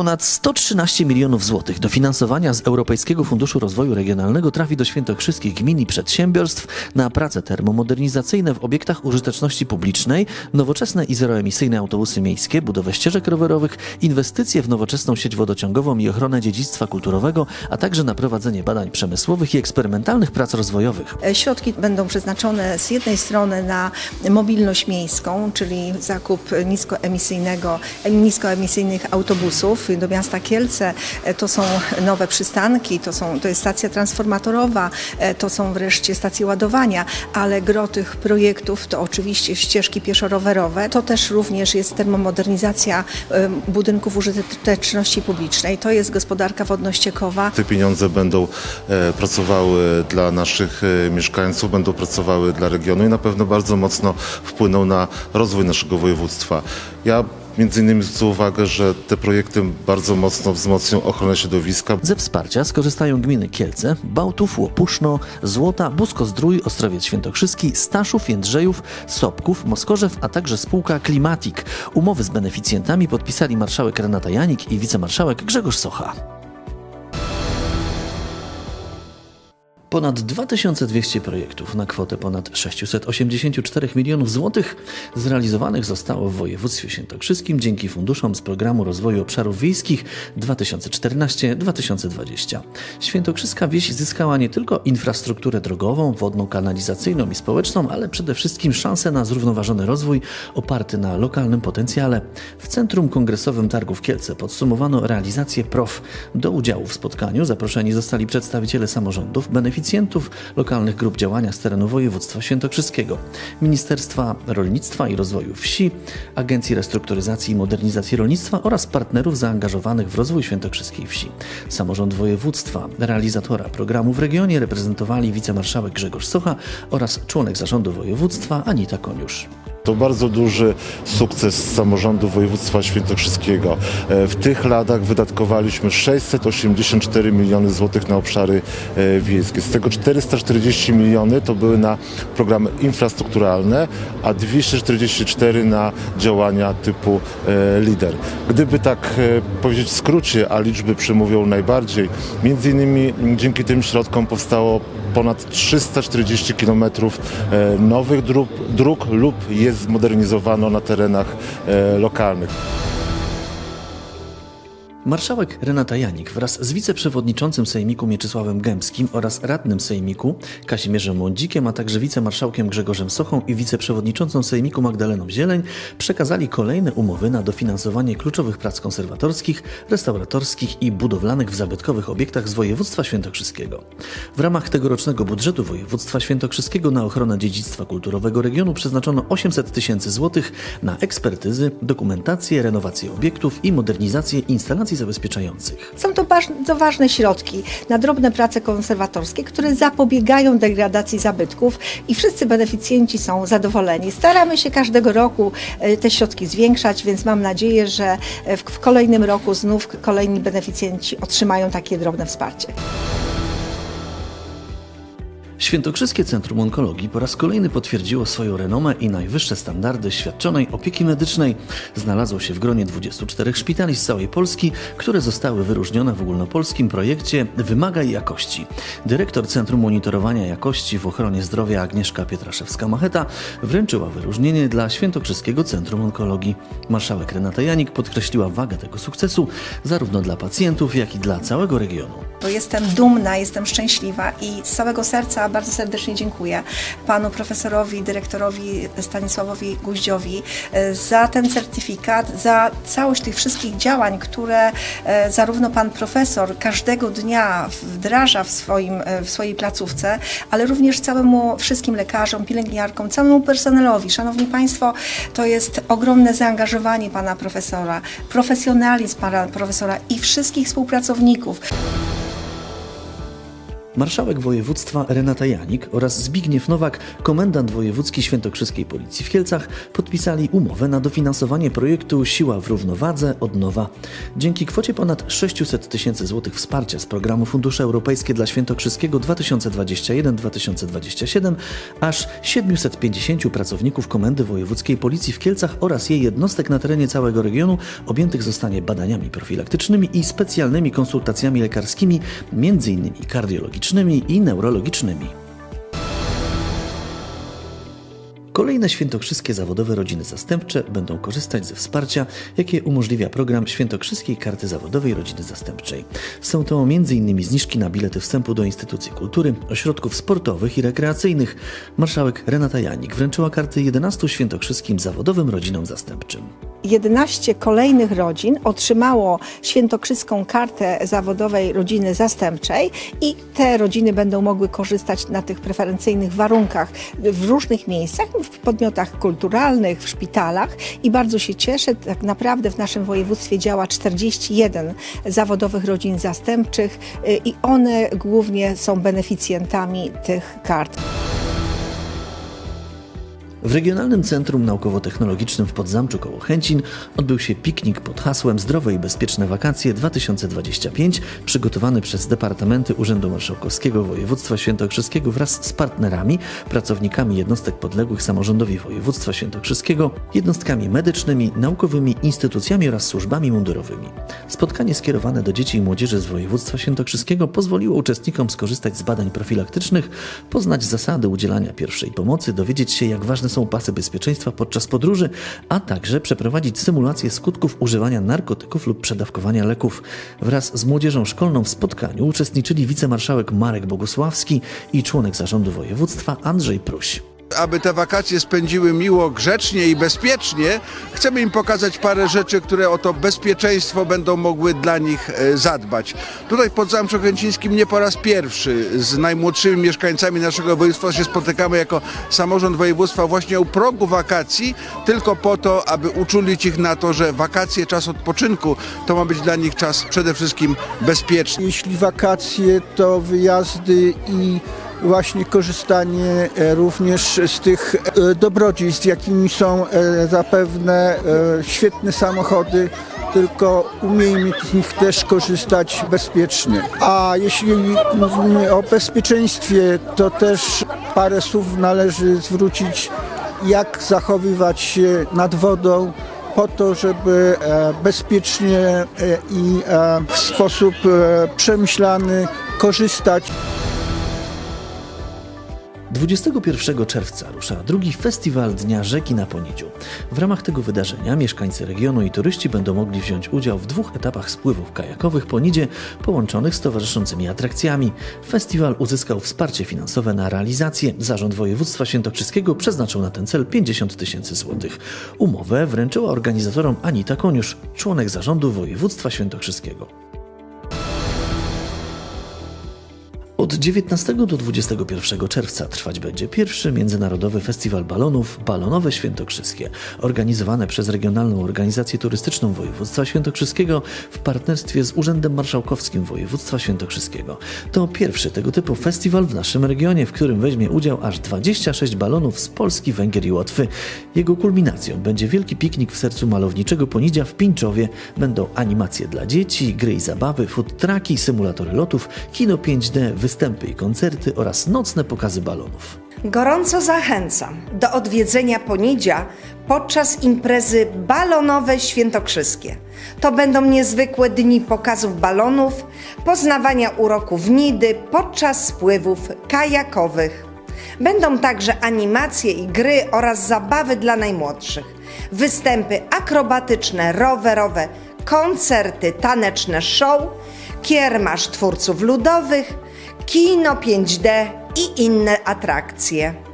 Ponad 113 milionów złotych dofinansowania z Europejskiego Funduszu Rozwoju Regionalnego trafi do świętokrzyskich gmin i przedsiębiorstw na prace termomodernizacyjne w obiektach użyteczności publicznej, nowoczesne i zeroemisyjne autobusy miejskie, budowę ścieżek rowerowych, inwestycje w nowoczesną sieć wodociągową i ochronę dziedzictwa kulturowego, a także na prowadzenie badań przemysłowych i eksperymentalnych prac rozwojowych. E, Środki będą przeznaczone z jednej strony na mobilność miejską, czyli zakup niskoemisyjnego, niskoemisyjnych autobusów do miasta Kielce. E, To są nowe przystanki, to, są, to jest stacja transformatorowa, e, to są wreszcie stacje ładowania, ale gro tych projektów to oczywiście ścieżki pieszo-rowerowe. To też również jest termomodernizacja e, budynków użyteczności publicznej. To jest gospodarka wodno-ściekowa. Te pieniądze będą pracowały dla naszych mieszkańców, będą pracowały dla regionu i na pewno bardzo mocno wpłyną na rozwój naszego województwa. Ja między innymi zwrócę uwagę, że te projekty bardzo mocno wzmocnią ochronę środowiska. Ze wsparcia skorzystają gminy Kielce, Bałtów, Łopuszno, Złota, Busko-Zdrój, Ostrowiec Świętokrzyski, Staszów, Jędrzejów, Sobków, Moskorzew, a także spółka Klimatik. Umowy z beneficjentami podpisali marszałek Renata Janik i wicemarszałek Grzegorz Socha. Ponad 2200 projektów na kwotę ponad 684 milionów złotych zrealizowanych zostało w województwie świętokrzyskim dzięki funduszom z Programu Rozwoju Obszarów Wiejskich 2014-2020. Świętokrzyska wieś zyskała nie tylko infrastrukturę drogową, wodną, kanalizacyjną i społeczną, ale przede wszystkim szansę na zrównoważony rozwój oparty na lokalnym potencjale. W Centrum Kongresowym Targów Kielce podsumowano realizację PROF. Do udziału w spotkaniu zaproszeni zostali przedstawiciele samorządów, beneficjentów, lokalnych grup działania z terenu województwa świętokrzyskiego, Ministerstwa Rolnictwa i Rozwoju Wsi, Agencji Restrukturyzacji i Modernizacji Rolnictwa oraz partnerów zaangażowanych w rozwój świętokrzyskiej wsi. Samorząd województwa, realizatora programu w regionie reprezentowali wicemarszałek Grzegorz Socha oraz członek zarządu województwa Anita Koniusz. To bardzo duży sukces samorządu województwa świętokrzyskiego. E, W tych latach wydatkowaliśmy 684 miliony złotych na obszary e, wiejskie. Z tego 440 miliony to były na programy infrastrukturalne, a 244 na działania typu e, LIDER. Gdyby tak powiedzieć w skrócie, a liczby przemówią najbardziej, między innymi dzięki tym środkom powstało ponad 340 km nowych dróg, dróg lub je zmodernizowano na terenach e, lokalnych. Marszałek Renata Janik wraz z wiceprzewodniczącym Sejmiku Mieczysławem Gębskim oraz radnym Sejmiku Kazimierzem Młądzikiem, a także wicemarszałkiem Grzegorzem Sochą i wiceprzewodniczącą Sejmiku Magdaleną Zieleń przekazali kolejne umowy na dofinansowanie kluczowych prac konserwatorskich, restauratorskich i budowlanych w zabytkowych obiektach z województwa świętokrzyskiego. W ramach tegorocznego budżetu województwa świętokrzyskiego na ochronę dziedzictwa kulturowego regionu przeznaczono 800 tysięcy złotych na ekspertyzy, dokumentację, renowację obiektów i modernizację instalacji zabezpieczających. Są to bardzo ważne środki na drobne prace konserwatorskie, które zapobiegają degradacji zabytków i wszyscy beneficjenci są zadowoleni. Staramy się każdego roku e, te środki zwiększać, więc mam nadzieję, że e, w kolejnym roku znów kolejni beneficjenci otrzymają takie drobne wsparcie. Świętokrzyskie Centrum Onkologii po raz kolejny potwierdziło swoją renomę i najwyższe standardy świadczonej opieki medycznej. Znalazło się w gronie 24 szpitali z całej Polski, które zostały wyróżnione w ogólnopolskim projekcie Wymagaj Jakości. Dyrektor Centrum Monitorowania Jakości w Ochronie Zdrowia Agnieszka Pietraszewska-Macheta wręczyła wyróżnienie dla Świętokrzyskiego Centrum Onkologii. Marszałek Renata Janik podkreśliła wagę tego sukcesu zarówno dla pacjentów, jak i dla całego regionu. Jestem dumna, jestem szczęśliwa i z całego serca bardzo serdecznie dziękuję panu profesorowi, dyrektorowi Stanisławowi Guździowi e, za ten certyfikat, za całość tych wszystkich działań, które e, zarówno pan profesor każdego dnia wdraża w, swoim, e, w swojej placówce, ale również całemu wszystkim lekarzom, pielęgniarkom, całemu personelowi. Szanowni Państwo, to jest ogromne zaangażowanie pana profesora, profesjonalizm pana profesora i wszystkich współpracowników. Marszałek województwa Renata Janik oraz Zbigniew Nowak, komendant wojewódzki Świętokrzyskiej Policji w Kielcach, podpisali umowę na dofinansowanie projektu Siła w Równowadze od nowa. Dzięki kwocie ponad 600 tysięcy złotych wsparcia z programu Fundusze Europejskie dla Świętokrzyskiego 2021-2027 aż 750 pracowników Komendy Wojewódzkiej Policji w Kielcach oraz jej jednostek na terenie całego regionu objętych zostanie badaniami profilaktycznymi i specjalnymi konsultacjami lekarskimi, m.in. kardiologicznymi i neurologicznymi. Kolejne świętokrzyskie zawodowe rodziny zastępcze będą korzystać ze wsparcia, jakie umożliwia program Świętokrzyskiej Karty Zawodowej Rodziny Zastępczej. Są to m.in. zniżki na bilety wstępu do instytucji kultury, ośrodków sportowych i rekreacyjnych. Marszałek Renata Janik wręczyła karty 11 świętokrzyskim zawodowym rodzinom zastępczym. 11 kolejnych rodzin otrzymało świętokrzyską kartę zawodowej rodziny zastępczej i te rodziny będą mogły korzystać na tych preferencyjnych warunkach w różnych miejscach, w podmiotach kulturalnych, w szpitalach i bardzo się cieszę, tak naprawdę w naszym województwie działa 41 zawodowych rodzin zastępczych y, i one głównie są beneficjentami tych kart. W Regionalnym Centrum Naukowo-Technologicznym w Podzamczu koło Chęcin odbył się piknik pod hasłem Zdrowe i Bezpieczne Wakacje 2025, przygotowany przez Departamenty Urzędu Marszałkowskiego Województwa Świętokrzyskiego wraz z partnerami, pracownikami jednostek podległych samorządowi województwa świętokrzyskiego, jednostkami medycznymi, naukowymi, instytucjami oraz służbami mundurowymi. Spotkanie skierowane do dzieci i młodzieży z województwa świętokrzyskiego pozwoliło uczestnikom skorzystać z badań profilaktycznych, poznać zasady udzielania pierwszej pomocy, dowiedzieć się jak ważne są pasy bezpieczeństwa podczas podróży, a także przeprowadzić symulację skutków używania narkotyków lub przedawkowania leków. Wraz z młodzieżą szkolną w spotkaniu uczestniczyli wicemarszałek Marek Bogusławski i członek zarządu województwa Andrzej Pruś. Aby te wakacje spędziły miło, grzecznie i bezpiecznie, chcemy im pokazać parę rzeczy, które o to bezpieczeństwo będą mogły dla nich e, zadbać. Tutaj pod Zamczu Chęcińskim nie po raz pierwszy z najmłodszymi mieszkańcami naszego województwa się spotykamy jako samorząd województwa właśnie u progu wakacji, tylko po to, aby uczulić ich na to, że wakacje, czas odpoczynku, to ma być dla nich czas przede wszystkim bezpieczny. Jeśli wakacje, to wyjazdy i właśnie korzystanie e, również z tych e, dobrodziejstw, jakimi są e, zapewne świetne samochody, tylko umiejmy z nich też korzystać bezpiecznie. A jeśli mówimy o bezpieczeństwie, to też parę słów należy zwrócić, jak zachowywać się nad wodą, po to, żeby bezpiecznie i w sposób przemyślany korzystać 21 czerwca rusza drugi festiwal Dnia Rzeki na Ponidziu. W ramach tego wydarzenia mieszkańcy regionu i turyści będą mogli wziąć udział w dwóch etapach spływów kajakowych po Nidzie połączonych z towarzyszącymi atrakcjami. Festiwal uzyskał wsparcie finansowe na realizację. Zarząd Województwa Świętokrzyskiego przeznaczył na ten cel 50 tysięcy złotych. Umowę wręczyła organizatorom Anita Koniusz, członek zarządu Województwa Świętokrzyskiego. Od 19 do 21 czerwca trwać będzie pierwszy Międzynarodowy Festiwal Balonów Balonowe Świętokrzyskie, organizowane przez Regionalną Organizację Turystyczną Województwa Świętokrzyskiego w partnerstwie z Urzędem Marszałkowskim Województwa Świętokrzyskiego. To pierwszy tego typu festiwal w naszym regionie, w którym weźmie udział aż 26 balonów z Polski, Węgier i Łotwy. Jego kulminacją będzie wielki piknik w sercu malowniczego Ponidzia w Pińczowie. Będą animacje dla dzieci, gry i zabawy, food trucki, symulatory lotów, kino 5D, występy i koncerty oraz nocne pokazy balonów. Gorąco zachęcam do odwiedzenia Ponidzia podczas imprezy Balonowe Świętokrzyskie. To będą niezwykłe dni pokazów balonów, poznawania uroków Nidy podczas spływów kajakowych. Będą także animacje i gry oraz zabawy dla najmłodszych, występy akrobatyczne, rowerowe, koncerty, taneczne show, kiermasz twórców ludowych, kino 5D i inne atrakcje.